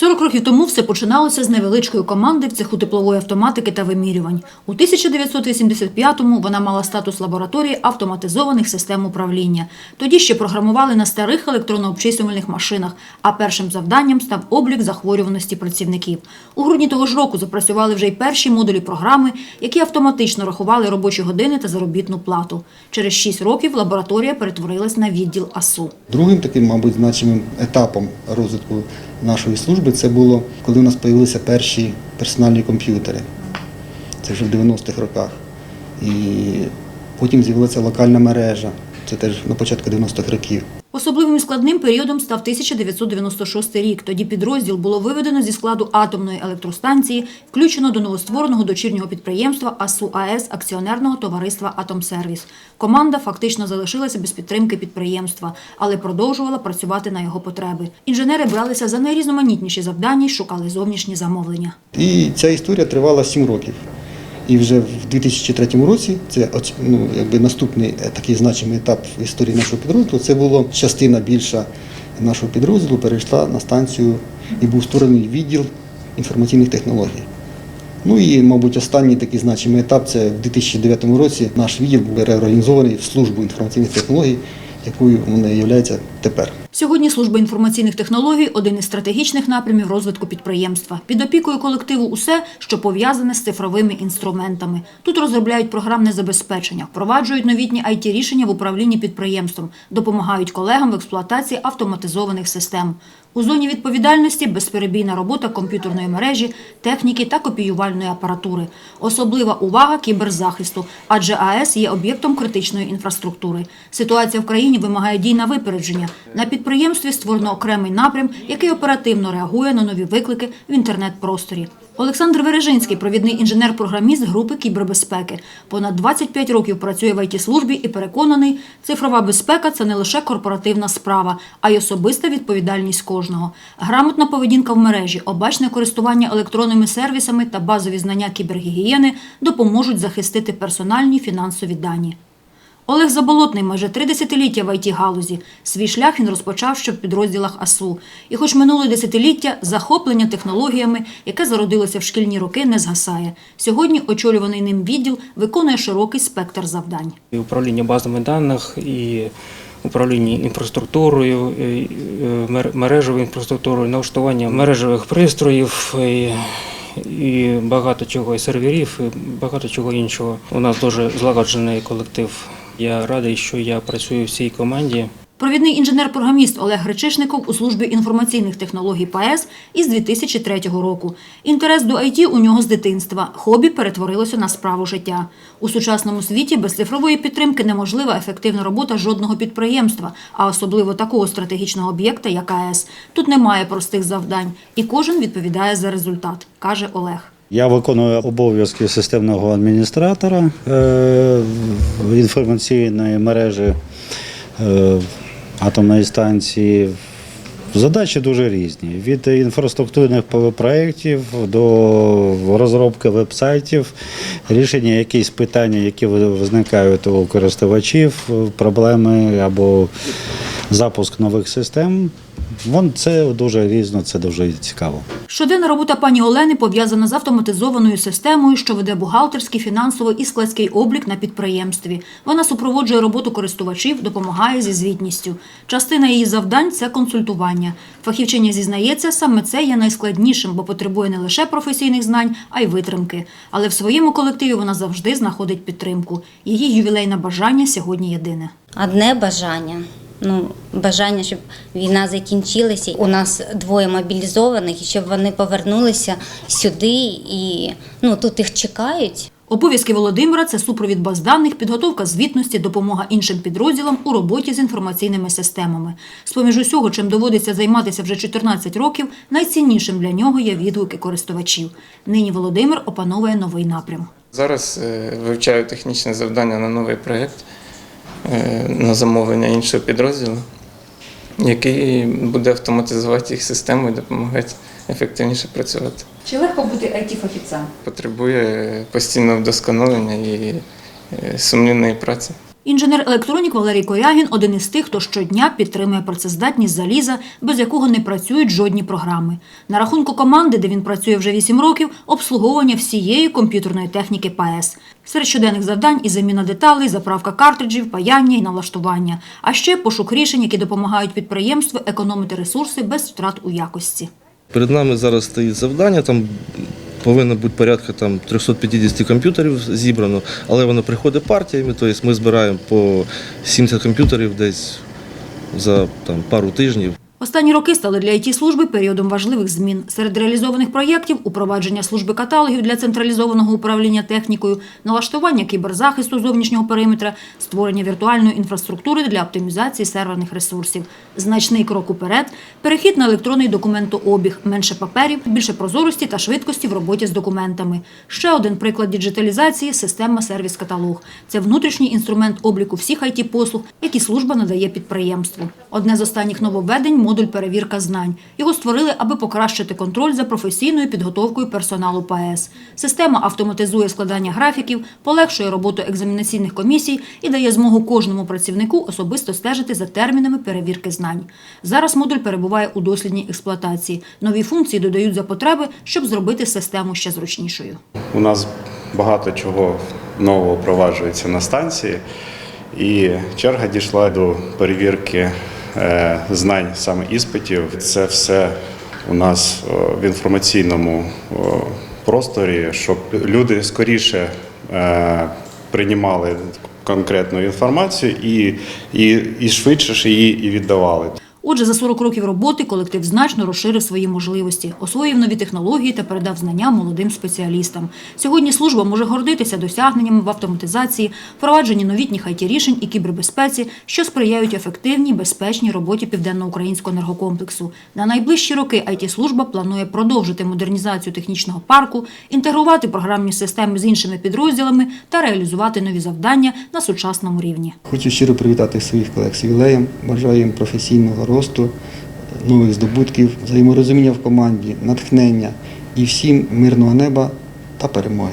40 років тому все починалося з невеличкої команди в цеху теплової автоматики та вимірювань. У 1985-му вона мала статус лабораторії автоматизованих систем управління. Тоді ще програмували на старих електронно-обчислювальних машинах, а першим завданням став облік захворюваності працівників. У грудні того ж року запрацювали вже й перші модулі програми, які автоматично рахували робочі години та заробітну плату. Через 6 років лабораторія перетворилась на відділ АСУ. Другим таким, мабуть, значимим етапом розвитку нашої служби це було, коли у нас з'явилися перші персональні комп'ютери. Це вже в 90-х роках. І потім з'явилася локальна мережа. Це теж на початку 90-х років. Особливим складним періодом став 1996 рік. Тоді підрозділ було виведено зі складу атомної електростанції, включено до новоствореного дочірнього підприємства АСУ АЕС акціонерного товариства Атомсервіс. Команда фактично залишилася без підтримки підприємства, але продовжувала працювати на його потреби. Інженери бралися за найрізноманітніші завдання й шукали зовнішні замовлення. І ця історія тривала 7 років. І вже в 2003 році, це ну, якби наступний е, такий значимий етап в історії нашого підрозділу, це було частина більша нашого підрозділу перейшла на станцію і був створений відділ інформаційних технологій. Ну і, мабуть, останній такий значимий етап це в 2009 році наш відділ був реорганізований в службу інформаційних технологій, якою вона є тепер. Сьогодні служба інформаційних технологій один із стратегічних напрямів розвитку підприємства. Під опікою колективу усе, що пов'язане з цифровими інструментами. Тут розробляють програмне забезпечення, впроваджують новітні it рішення в управлінні підприємством, допомагають колегам в експлуатації автоматизованих систем. У зоні відповідальності безперебійна робота комп'ютерної мережі, техніки та копіювальної апаратури. Особлива увага кіберзахисту, адже АЕС є об'єктом критичної інфраструктури. Ситуація в країні вимагає дій на випередження. На підприємстві створено окремий напрям, який оперативно реагує на нові виклики в інтернет-просторі. Олександр Вережинський, провідний інженер-програміст групи кібербезпеки. Понад 25 років працює в ІТ-службі і переконаний, цифрова безпека це не лише корпоративна справа, а й особиста відповідальність кожного. Грамотна поведінка в мережі, обачне користування електронними сервісами та базові знання кібергігієни допоможуть захистити персональні фінансові дані. Олег Заболотний майже три десятиліття в ІТ-галузі. Свій шлях він розпочав ще в підрозділах АСУ. І хоч минуле десятиліття захоплення технологіями, яке зародилося в шкільні роки, не згасає. Сьогодні очолюваний ним відділ виконує широкий спектр завдань. управління базами даних, і управління інфраструктурою, і, е, мережевою інфраструктурою, налаштування мережевих пристроїв. І, і багато чого, і серверів, і багато чого іншого. У нас дуже злагоджений колектив. Я радий, що я працюю в цій команді. Провідний інженер-програміст Олег Гречишников у службі інформаційних технологій ПАЕС із 2003 року. Інтерес до ІТ у нього з дитинства. Хобі перетворилося на справу життя. У сучасному світі без цифрової підтримки неможлива ефективна робота жодного підприємства, а особливо такого стратегічного об'єкта, як АЕС. Тут немає простих завдань, і кожен відповідає за результат, каже Олег. Я виконую обов'язки системного адміністратора е, інформаційної мережі е, атомної станції. Задачі дуже різні: від інфраструктурних проєктів до розробки веб-сайтів, рішення якісь питання, які виникають у користувачів, проблеми або запуск нових систем. Вон це дуже різно, це дуже цікаво. Щоденна робота пані Олени пов'язана з автоматизованою системою, що веде бухгалтерський, фінансовий і складський облік на підприємстві. Вона супроводжує роботу користувачів, допомагає зі звітністю. Частина її завдань це консультування. Фахівчиня зізнається, саме це є найскладнішим, бо потребує не лише професійних знань, а й витримки. Але в своєму колективі вона завжди знаходить підтримку. Її ювілейне бажання сьогодні єдине. Одне бажання. Ну, бажання, щоб війна закінчилася. У нас двоє мобілізованих, і щоб вони повернулися сюди і ну тут їх чекають. Обов'язки Володимира це супровід баз даних, підготовка звітності, допомога іншим підрозділам у роботі з інформаційними системами. З-поміж усього, чим доводиться займатися вже 14 років, найціннішим для нього є відгуки користувачів. Нині Володимир опановує новий напрям. Зараз е, вивчаю технічне завдання на новий проєкт на замовлення іншого підрозділу, який буде автоматизувати їх систему і допомагати ефективніше працювати. Чи легко бути it фахівцем Потребує постійного вдосконалення і е, сумлінної праці. Інженер-електронік Валерій Корягін – один із тих, хто щодня підтримує працездатність заліза, без якого не працюють жодні програми. На рахунку команди, де він працює вже 8 років, обслуговування всієї комп'ютерної техніки ПАЕС. Серед щоденних завдань і заміна деталей, заправка картриджів, паяння і налаштування. А ще пошук рішень, які допомагають підприємству економити ресурси без втрат у якості. Перед нами зараз стоїть завдання, там повинно бути порядка там, 350 комп'ютерів зібрано, але воно приходить партіями, тобто ми збираємо по 70 комп'ютерів десь за там, пару тижнів. Останні роки стали для ІТ-служби періодом важливих змін. Серед реалізованих проєктів – упровадження служби каталогів для централізованого управління технікою, налаштування кіберзахисту зовнішнього периметра, створення віртуальної інфраструктури для оптимізації серверних ресурсів. Значний крок уперед – перехід на електронний документообіг, менше паперів, більше прозорості та швидкості в роботі з документами. Ще один приклад діджиталізації – система сервіс-каталог. Це внутрішній інструмент обліку всіх IT-послуг, які служба надає підприємству. Одне з останніх нововведень – модуль перевірка знань. Його створили, аби покращити контроль за професійною підготовкою персоналу ПАЕС. Система автоматизує складання графіків, полегшує роботу екзаменаційних комісій і дає змогу кожному працівнику особисто стежити за термінами перевірки знань. Зараз модуль перебуває у дослідній експлуатації. Нові функції додають за потреби, щоб зробити систему ще зручнішою. У нас багато чого нового впроваджується на станції, і черга дійшла до перевірки знань саме іспитів. Це все у нас е, в інформаційному е, просторі, щоб люди скоріше е, приймали конкретну інформацію і, і, і швидше її і віддавали. Отже, за 40 років роботи колектив значно розширив свої можливості, освоїв нові технології та передав знання молодим спеціалістам. Сьогодні служба може гордитися досягненнями в автоматизації, впровадженні новітніх it рішень і кібербезпеці, що сприяють ефективній, безпечній роботі південноукраїнського енергокомплексу. На найближчі роки it служба планує продовжити модернізацію технічного парку, інтегрувати програмні системи з іншими підрозділами та реалізувати нові завдання на сучасному рівні. Хочу щиро привітати своїх колег з ювілеєм. Бажаю їм професійного росту, нових здобутків, взаєморозуміння в команді, натхнення і всім мирного неба та перемоги.